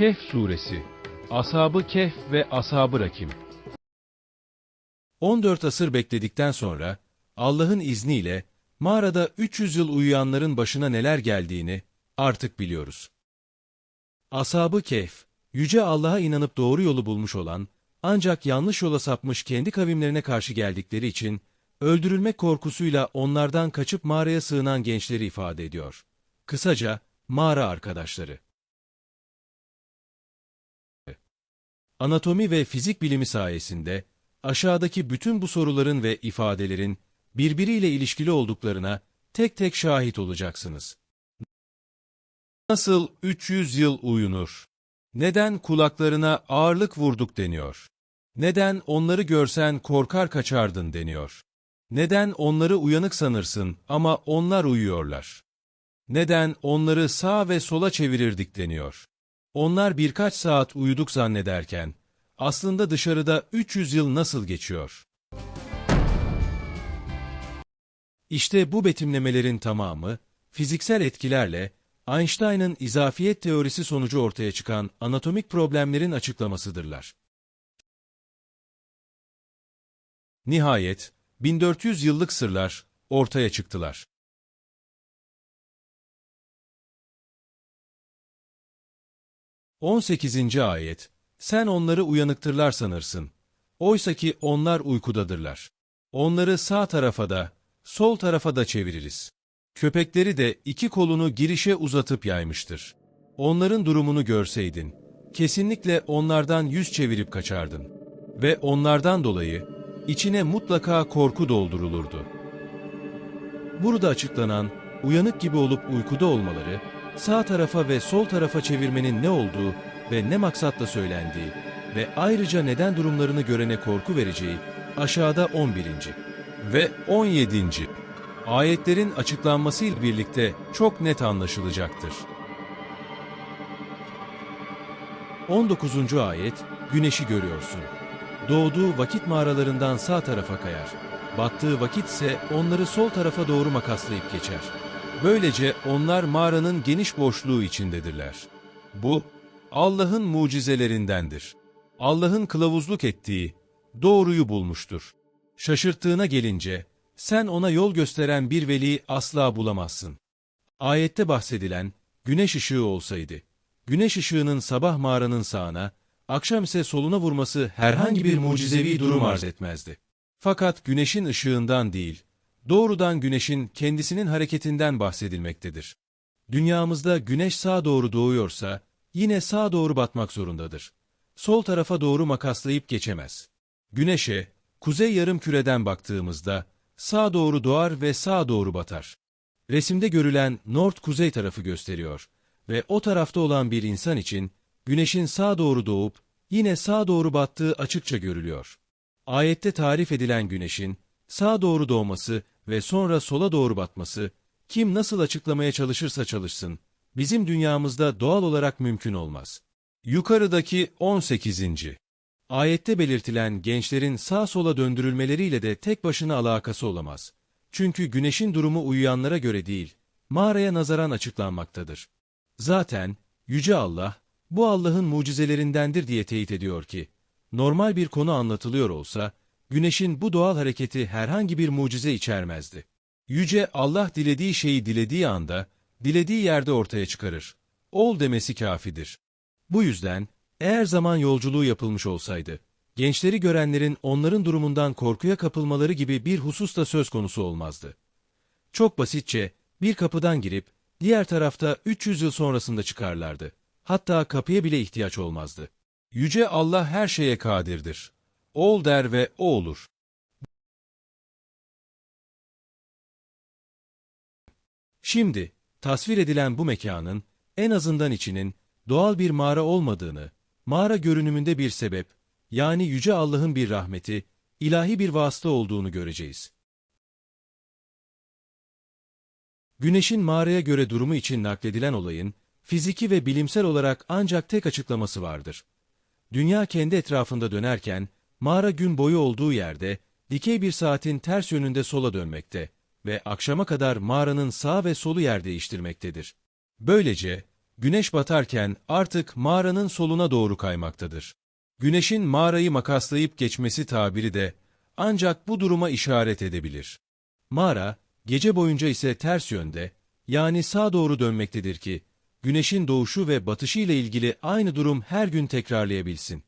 Kehf Suresi Ashab-ı Kehf ve Ashab-ı Rakim 14 asır bekledikten sonra Allah'ın izniyle mağarada 300 yıl uyuyanların başına neler geldiğini artık biliyoruz. Ashab-ı Kehf, Yüce Allah'a inanıp doğru yolu bulmuş olan, ancak yanlış yola sapmış kendi kavimlerine karşı geldikleri için, öldürülmek korkusuyla onlardan kaçıp mağaraya sığınan gençleri ifade ediyor. Kısaca, mağara arkadaşları. Anatomi ve fizik bilimi sayesinde, aşağıdaki bütün bu soruların ve ifadelerin birbiriyle ilişkili olduklarına tek tek şahit olacaksınız. Nasıl 300 yıl uyunur? Neden kulaklarına ağırlık vurduk deniyor? Neden onları görsen korkar kaçardın deniyor? Neden onları uyanık sanırsın ama onlar uyuyorlar? Neden onları sağa ve sola çevirirdik deniyor? Onlar birkaç saat uyuduk zannederken, aslında dışarıda 300 yıl nasıl geçiyor? İşte bu betimlemelerin tamamı, fiziksel etkilerle Einstein'ın izafiyet teorisi sonucu ortaya çıkan anatomik problemlerin açıklamasıdırlar. Nihayet, 1400 yıllık sırlar ortaya çıktılar. On sekizinci ayet, sen onları uyanıktırlar sanırsın. Oysa ki onlar uykudadırlar. Onları sağ tarafa da, sol tarafa da çeviririz. Köpekleri de iki kolunu girişe uzatıp yaymıştır. Onların durumunu görseydin, kesinlikle onlardan yüz çevirip kaçardın. Ve onlardan dolayı içine mutlaka korku doldurulurdu. Burada açıklanan, uyanık gibi olup uykuda olmaları, sağ tarafa ve sol tarafa çevirmenin ne olduğu ve ne maksatla söylendiği ve ayrıca neden durumlarını görene korku vereceği aşağıda 11. ve 17. ayetlerin açıklanmasıyla birlikte çok net anlaşılacaktır. 19. ayet Güneşi görüyorsun. Doğduğu vakit mağaralarından sağ tarafa kayar. Battığı vakit ise onları sol tarafa doğru makaslayıp geçer. Böylece onlar mağaranın geniş boşluğu içindedirler. Bu, Allah'ın mucizelerindendir. Allah'ın kılavuzluk ettiği, doğruyu bulmuştur. Şaşırttığına gelince, sen ona yol gösteren bir veli asla bulamazsın. Ayette bahsedilen, güneş ışığı olsaydı, güneş ışığının sabah mağaranın sağına, akşam ise soluna vurması herhangi bir mucizevi durum arz etmezdi. Fakat güneşin ışığından değil, doğrudan güneşin kendisinin hareketinden bahsedilmektedir. Dünyamızda güneş sağa doğru doğuyorsa, yine sağa doğru batmak zorundadır. Sol tarafa doğru makaslayıp geçemez. Güneşe, kuzey yarım küreden baktığımızda, sağa doğru doğar ve sağa doğru batar. Resimde görülen Nord-Kuzey tarafı gösteriyor ve o tarafta olan bir insan için, güneşin sağa doğru doğup, yine sağa doğru battığı açıkça görülüyor. Ayette tarif edilen güneşin, sağa doğru doğması ve sonra sola doğru batması, kim nasıl açıklamaya çalışırsa çalışsın, bizim dünyamızda doğal olarak mümkün olmaz. Yukarıdaki 18. Ayette belirtilen gençlerin sağ sola döndürülmeleriyle de tek başına alakası olamaz. Çünkü güneşin durumu uyuyanlara göre değil, mağaraya nazaran açıklanmaktadır. Zaten Yüce Allah, bu Allah'ın mucizelerindendir diye teyit ediyor ki, normal bir konu anlatılıyor olsa, güneşin bu doğal hareketi herhangi bir mucize içermezdi. Yüce Allah dilediği şeyi dilediği anda, dilediği yerde ortaya çıkarır. Ol demesi kafidir. Bu yüzden, eğer zaman yolculuğu yapılmış olsaydı, gençleri görenlerin onların durumundan korkuya kapılmaları gibi bir husus da söz konusu olmazdı. Çok basitçe, bir kapıdan girip, diğer tarafta 300 yıl sonrasında çıkarlardı. Hatta kapıya bile ihtiyaç olmazdı. Yüce Allah her şeye kadirdir. Ol der ve o olur. Şimdi, tasvir edilen bu mekanın, en azından içinin, doğal bir mağara olmadığını, mağara görünümünde bir sebep, yani Yüce Allah'ın bir rahmeti, ilahi bir vasıta olduğunu göreceğiz. Güneşin mağaraya göre durumu için nakledilen olayın, fiziki ve bilimsel olarak ancak tek açıklaması vardır. Dünya kendi etrafında dönerken, mağara gün boyu olduğu yerde, dikey bir saatin ters yönünde sola dönmekte ve akşama kadar mağaranın sağ ve solu yer değiştirmektedir. Böylece, güneş batarken artık mağaranın soluna doğru kaymaktadır. Güneşin mağarayı makaslayıp geçmesi tabiri de ancak bu duruma işaret edebilir. Mağara, gece boyunca ise ters yönde, yani sağa doğru dönmektedir ki, güneşin doğuşu ve batışı ile ilgili aynı durum her gün tekrarlayabilsin.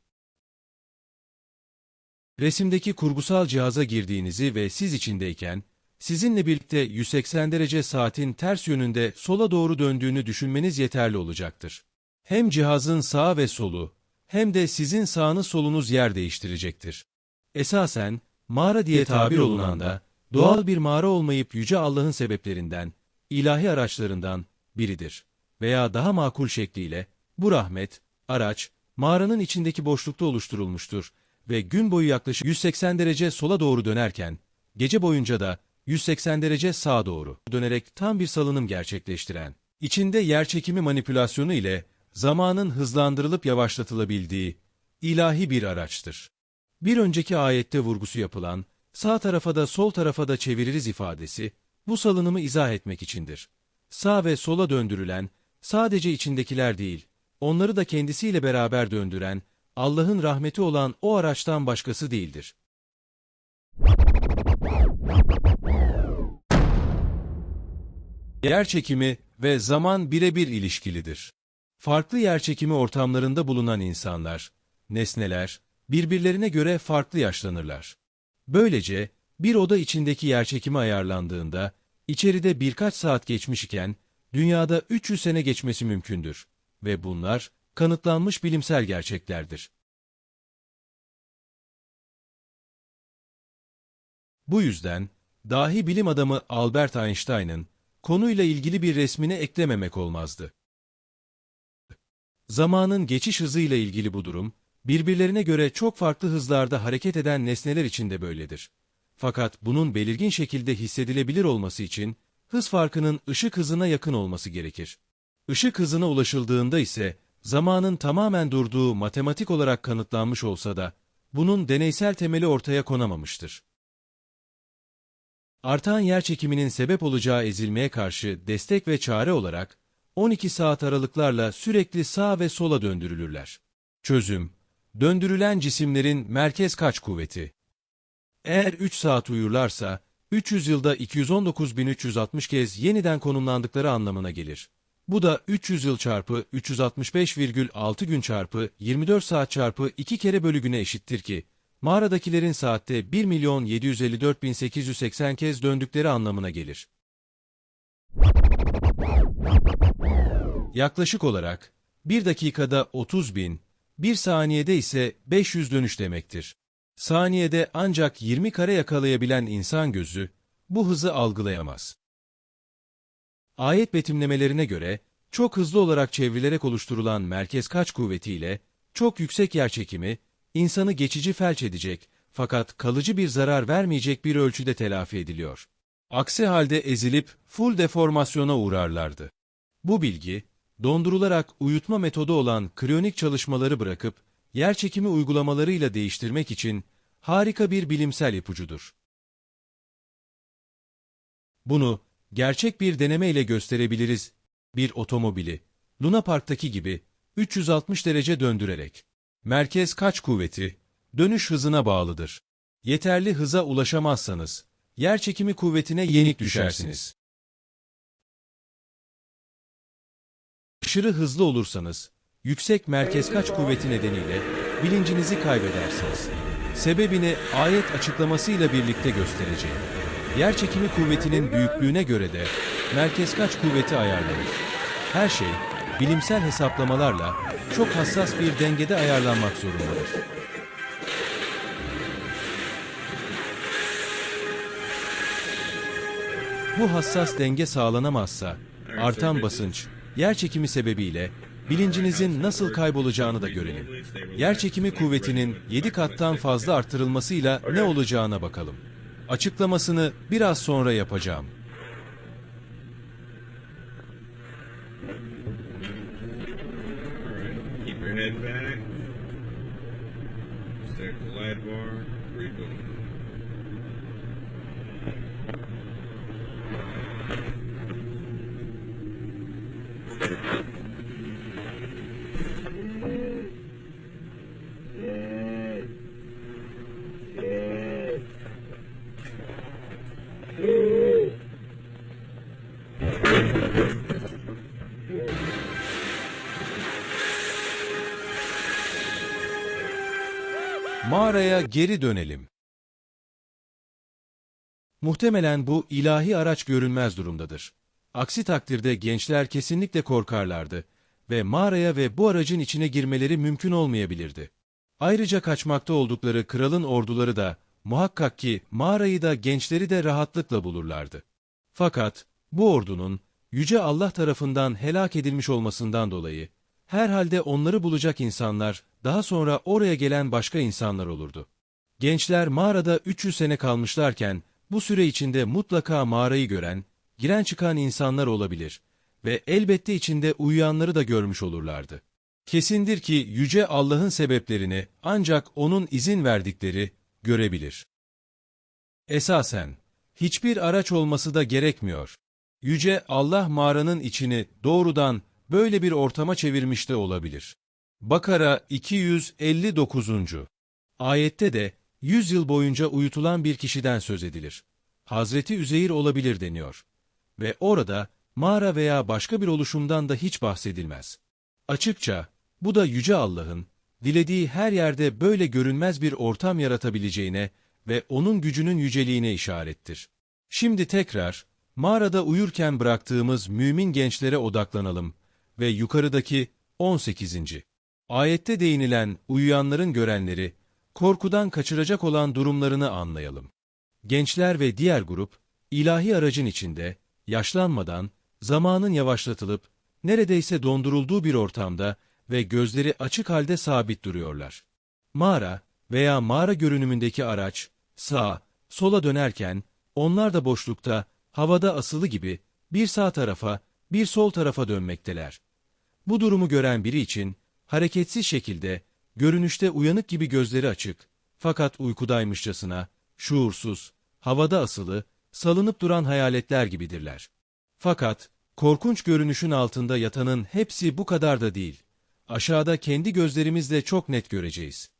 Resimdeki kurgusal cihaza girdiğinizi ve siz içindeyken, sizinle birlikte 180 derece saatin ters yönünde sola doğru döndüğünü düşünmeniz yeterli olacaktır. Hem cihazın sağı ve solu, hem de sizin sağınız solunuz yer değiştirecektir. Esasen, mağara diye tabir olunan da, doğal bir mağara olmayıp Yüce Allah'ın sebeplerinden, ilahi araçlarından biridir. Veya daha makul şekliyle, bu rahmet, araç, mağaranın içindeki boşlukta oluşturulmuştur ve gün boyu yaklaşık 180 derece sola doğru dönerken, gece boyunca da 180 derece sağa doğru dönerek tam bir salınım gerçekleştiren, içinde yerçekimi manipülasyonu ile zamanın hızlandırılıp yavaşlatılabildiği ilahi bir araçtır. Bir önceki ayette vurgusu yapılan, sağ tarafa da sol tarafa da çeviririz ifadesi, bu salınımı izah etmek içindir. Sağ ve sola döndürülen, sadece içindekiler değil, onları da kendisiyle beraber döndüren, Allah'ın rahmeti olan o araçtan başkası değildir. Yer çekimi ve zaman birebir ilişkilidir. Farklı yer çekimi ortamlarında bulunan insanlar, nesneler, birbirlerine göre farklı yaşlanırlar. Böylece bir oda içindeki yerçekimi ayarlandığında içeride birkaç saat geçmiş iken dünyada 300 sene geçmesi mümkündür ve bunlar kanıtlanmış bilimsel gerçeklerdir. Bu yüzden dahi bilim adamı Albert Einstein'ın konuyla ilgili bir resmine eklememek olmazdı. Zamanın geçiş hızıyla ilgili bu durum, birbirlerine göre çok farklı hızlarda hareket eden nesneler için de böyledir. Fakat bunun belirgin şekilde hissedilebilir olması için hız farkının ışık hızına yakın olması gerekir. Işık hızına ulaşıldığında ise zamanın tamamen durduğu matematik olarak kanıtlanmış olsa da bunun deneysel temeli ortaya konamamıştır. Artan yerçekiminin sebep olacağı ezilmeye karşı destek ve çare olarak 12 saat aralıklarla sürekli sağ ve sola döndürülürler. Çözüm Döndürülen cisimlerin merkez kaç kuvveti? Eğer 3 saat uyurlarsa 300 yılda 219.360 kez yeniden konumlandıkları anlamına gelir. Bu da 300 yıl çarpı 365,6 gün çarpı 24 saat çarpı 2 kere bölü güne eşittir ki mağaradakilerin saatte 1.754.880 kez döndükleri anlamına gelir. Yaklaşık olarak 1 dakikada 30 bin, 1 saniyede ise 500 dönüş demektir. Saniyede ancak 20 kare yakalayabilen insan gözü bu hızı algılayamaz. Ayet betimlemelerine göre çok hızlı olarak çevrilerek oluşturulan merkez kaç kuvvetiyle çok yüksek yerçekimi insanı geçici felç edecek fakat kalıcı bir zarar vermeyecek bir ölçüde telafi ediliyor. Aksi halde ezilip full deformasyona uğrarlardı. Bu bilgi, dondurularak uyutma metodu olan kriyonik çalışmaları bırakıp yerçekimi uygulamalarıyla değiştirmek için harika bir bilimsel ipucudur. Bunu gerçek bir deneme ile gösterebiliriz. Bir otomobili, Luna Park'taki gibi 360 derece döndürerek. Merkez kaç kuvveti, dönüş hızına bağlıdır. Yeterli hıza ulaşamazsanız, yerçekimi kuvvetine yenik düşersiniz. Aşırı hızlı olursanız, yüksek merkez kaç kuvveti nedeniyle bilincinizi kaybedersiniz. Sebebini ayet açıklamasıyla birlikte göstereceğim. Yerçekimi kuvvetinin büyüklüğüne göre de merkez kaç kuvveti ayarlanır. Her şey bilimsel hesaplamalarla çok hassas bir dengede ayarlanmak zorundadır. Bu hassas denge sağlanamazsa artan basınç, yer çekimi sebebiyle bilincinizin nasıl kaybolacağını da görelim. Yer çekimi kuvvetinin 7 kattan fazla artırılmasıyla ne olacağına bakalım. Açıklamasını biraz sonra yapacağım. Keep your head back. The light bar. Reboot. Mağaraya geri dönelim. Muhtemelen bu ilahi araç görünmez durumdadır. Aksi takdirde gençler kesinlikle korkarlardı ve mağaraya ve bu aracın içine girmeleri mümkün olmayabilirdi. Ayrıca kaçmakta oldukları kralın orduları da muhakkak ki mağarayı da gençleri de rahatlıkla bulurlardı. Fakat bu ordunun Yüce Allah tarafından helak edilmiş olmasından dolayı herhalde onları bulacak insanlar daha sonra oraya gelen başka insanlar olurdu. Gençler mağarada 300 sene kalmışlarken bu süre içinde mutlaka mağarayı gören, giren çıkan insanlar olabilir ve elbette içinde uyuyanları da görmüş olurlardı. Kesindir ki Yüce Allah'ın sebeplerini ancak O'nun izin verdikleri görebilir. Esasen, hiçbir araç olması da gerekmiyor. Yüce Allah mağaranın içini doğrudan böyle bir ortama çevirmiş de olabilir. Bakara 259. Ayette de 100 yıl boyunca uyutulan bir kişiden söz edilir. Hazreti Üzeyir olabilir deniyor. Ve orada mağara veya başka bir oluşumdan da hiç bahsedilmez. Açıkça bu da Yüce Allah'ın dilediği her yerde böyle görünmez bir ortam yaratabileceğine ve O'nun gücünün yüceliğine işarettir. Şimdi tekrar mağarada uyurken bıraktığımız mümin gençlere odaklanalım ve yukarıdaki 18. Ayette değinilen uyuyanların görenleri, korkudan kaçıracak olan durumlarını anlayalım. Gençler ve diğer grup, ilahi aracın içinde, yaşlanmadan, zamanın yavaşlatılıp, neredeyse dondurulduğu bir ortamda ve gözleri açık halde sabit duruyorlar. Mağara veya mağara görünümündeki araç, sağa, sola dönerken, onlar da boşlukta, havada asılı gibi, bir sağ tarafa, bir sol tarafa dönmekteler. Bu durumu gören biri için, hareketsiz şekilde, görünüşte uyanık gibi gözleri açık, fakat uykudaymışçasına, şuursuz, havada asılı, salınıp duran hayaletler gibidirler. Fakat, korkunç görünüşün altında yatanın hepsi bu kadar da değil. Aşağıda kendi gözlerimizle çok net göreceğiz.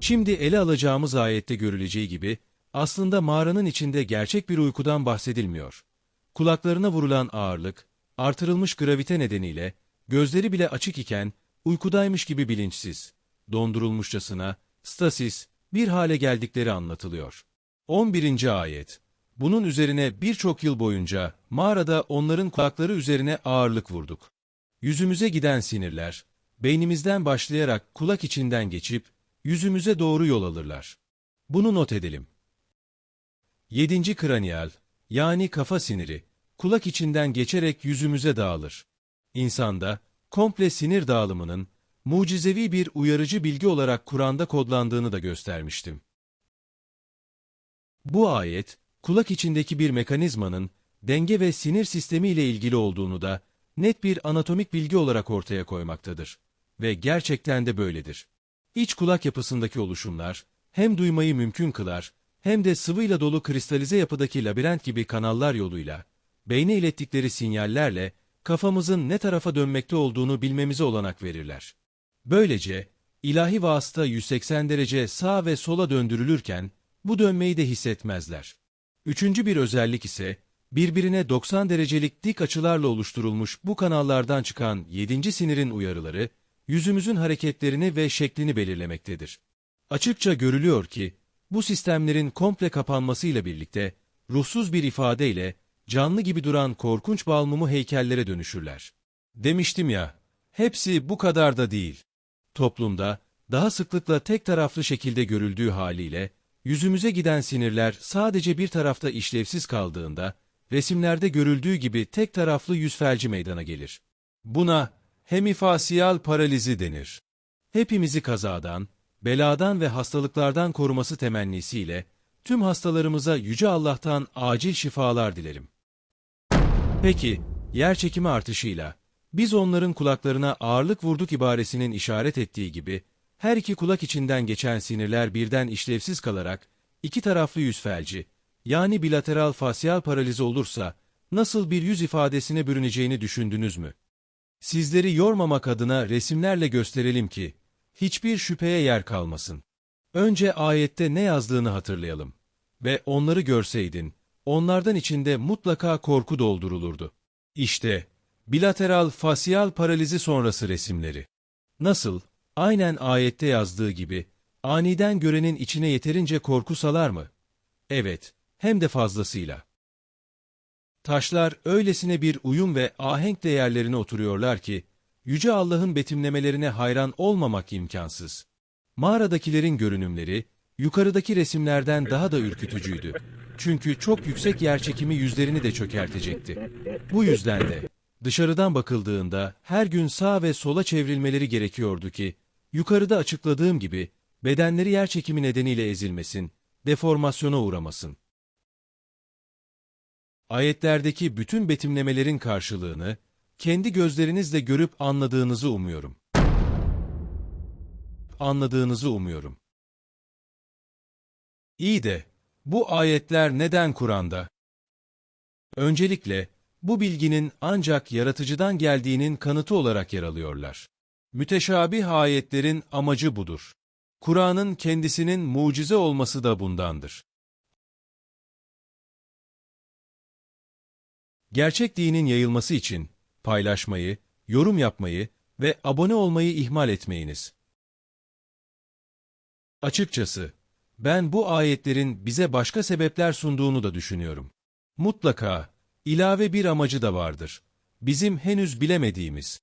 Şimdi ele alacağımız ayette görüleceği gibi, aslında mağaranın içinde gerçek bir uykudan bahsedilmiyor. Kulaklarına vurulan ağırlık, artırılmış gravite nedeniyle, gözleri bile açık iken, uykudaymış gibi bilinçsiz, dondurulmuşçasına, stasis, bir hale geldikleri anlatılıyor. 11. Ayet Bunun üzerine birçok yıl boyunca mağarada onların kulakları üzerine ağırlık vurduk. Yüzümüze giden sinirler, beynimizden başlayarak kulak içinden geçip, yüzümüze doğru yol alırlar. Bunu not edelim. 7. Kraniyal, yani kafa siniri, kulak içinden geçerek yüzümüze dağılır. İnsanda, komple sinir dağılımının, mucizevi bir uyarıcı bilgi olarak Kur'an'da kodlandığını da göstermiştim. Bu ayet, kulak içindeki bir mekanizmanın denge ve sinir sistemi ile ilgili olduğunu da net bir anatomik bilgi olarak ortaya koymaktadır. Ve gerçekten de böyledir. İç kulak yapısındaki oluşumlar hem duymayı mümkün kılar hem de sıvıyla dolu kristalize yapıdaki labirent gibi kanallar yoluyla beyne ilettikleri sinyallerle kafamızın ne tarafa dönmekte olduğunu bilmemize olanak verirler. Böylece ilahi vasıta 180 derece sağ ve sola döndürülürken bu dönmeyi de hissetmezler. Üçüncü bir özellik ise birbirine 90 derecelik dik açılarla oluşturulmuş bu kanallardan çıkan yedinci sinirin uyarıları yüzümüzün hareketlerini ve şeklini belirlemektedir. Açıkça görülüyor ki bu sistemlerin komple kapanmasıyla birlikte ruhsuz bir ifadeyle canlı gibi duran korkunç balmumu heykellere dönüşürler. Demiştim ya, hepsi bu kadar da değil. Toplumda daha sıklıkla tek taraflı şekilde görüldüğü haliyle yüzümüze giden sinirler sadece bir tarafta işlevsiz kaldığında resimlerde görüldüğü gibi tek taraflı yüz felci meydana gelir. Buna hemifasiyal paralizi denir. Hepimizi kazadan, beladan ve hastalıklardan koruması temennisiyle tüm hastalarımıza Yüce Allah'tan acil şifalar dilerim. Peki, yer çekimi artışıyla biz onların kulaklarına ağırlık vurduk ibaresinin işaret ettiği gibi her iki kulak içinden geçen sinirler birden işlevsiz kalarak iki taraflı yüz felci yani bilateral fasyal paralizi olursa nasıl bir yüz ifadesine bürüneceğini düşündünüz mü? Sizleri yormamak adına resimlerle gösterelim ki hiçbir şüpheye yer kalmasın. Önce ayette ne yazdığını hatırlayalım. Ve onları görseydin, onlardan içinde mutlaka korku doldurulurdu. İşte, bilateral fasyal paralizi sonrası resimleri. Nasıl? Aynen ayette yazdığı gibi, aniden görenin içine yeterince korku salar mı? Evet, hem de fazlasıyla. Taşlar öylesine bir uyum ve ahenk değerlerine oturuyorlar ki, Yüce Allah'ın betimlemelerine hayran olmamak imkansız. Mağaradakilerin görünümleri, yukarıdaki resimlerden daha da ürkütücüydü. Çünkü çok yüksek yerçekimi yüzlerini de çökertecekti. Bu yüzden de, dışarıdan bakıldığında her gün sağ ve sola çevrilmeleri gerekiyordu ki, yukarıda açıkladığım gibi, bedenleri yerçekimi nedeniyle ezilmesin, deformasyona uğramasın. Ayetlerdeki bütün betimlemelerin karşılığını, kendi gözlerinizle görüp anladığınızı umuyorum. Anladığınızı umuyorum. İyi de, bu ayetler neden Kur'an'da? Öncelikle, bu bilginin ancak yaratıcıdan geldiğinin kanıtı olarak yer alıyorlar. Müteşabih ayetlerin amacı budur. Kur'an'ın kendisinin mucize olması da bundandır. Gerçek dinin yayılması için paylaşmayı, yorum yapmayı ve abone olmayı ihmal etmeyiniz. Açıkçası, ben bu ayetlerin bize başka sebepler sunduğunu da düşünüyorum. Mutlaka, ilave bir amacı da vardır. Bizim henüz bilemediğimiz.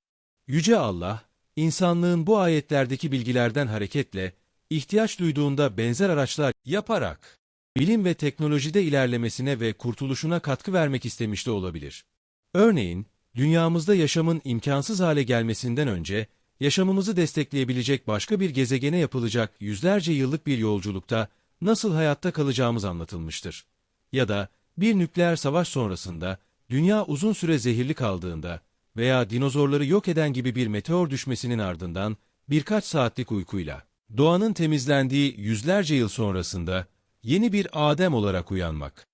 Yüce Allah, insanlığın bu ayetlerdeki bilgilerden hareketle, ihtiyaç duyduğunda benzer araçlar yaparak, bilim ve teknolojide ilerlemesine ve kurtuluşuna katkı vermek istemiş de olabilir. Örneğin, dünyamızda yaşamın imkansız hale gelmesinden önce, yaşamımızı destekleyebilecek başka bir gezegene yapılacak yüzlerce yıllık bir yolculukta nasıl hayatta kalacağımız anlatılmıştır. Ya da bir nükleer savaş sonrasında dünya uzun süre zehirli kaldığında veya dinozorları yok eden gibi bir meteor düşmesinin ardından birkaç saatlik uykuyla doğanın temizlendiği yüzlerce yıl sonrasında yeni bir Adem olarak uyanmak.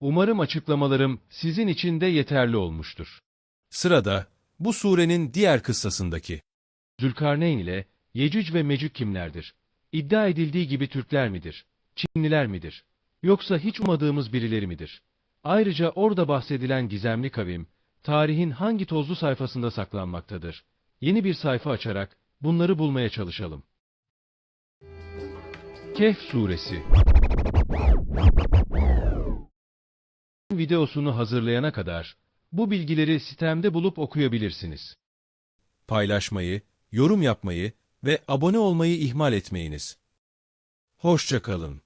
Umarım açıklamalarım sizin için de yeterli olmuştur. Sırada bu surenin diğer kıssasındaki Zülkarneyn ile Yecüc ve Mecüc kimlerdir? İddia edildiği gibi Türkler midir? Çinliler midir? Yoksa hiç ummadığımız birileri midir? Ayrıca orada bahsedilen gizemli kavim, tarihin hangi tozlu sayfasında saklanmaktadır? Yeni bir sayfa açarak bunları bulmaya çalışalım. Kehf Suresi Videosunu hazırlayana kadar bu bilgileri sitemde bulup okuyabilirsiniz. paylaşmayı, yorum yapmayı ve abone olmayı ihmal etmeyiniz. Hoşça kalın.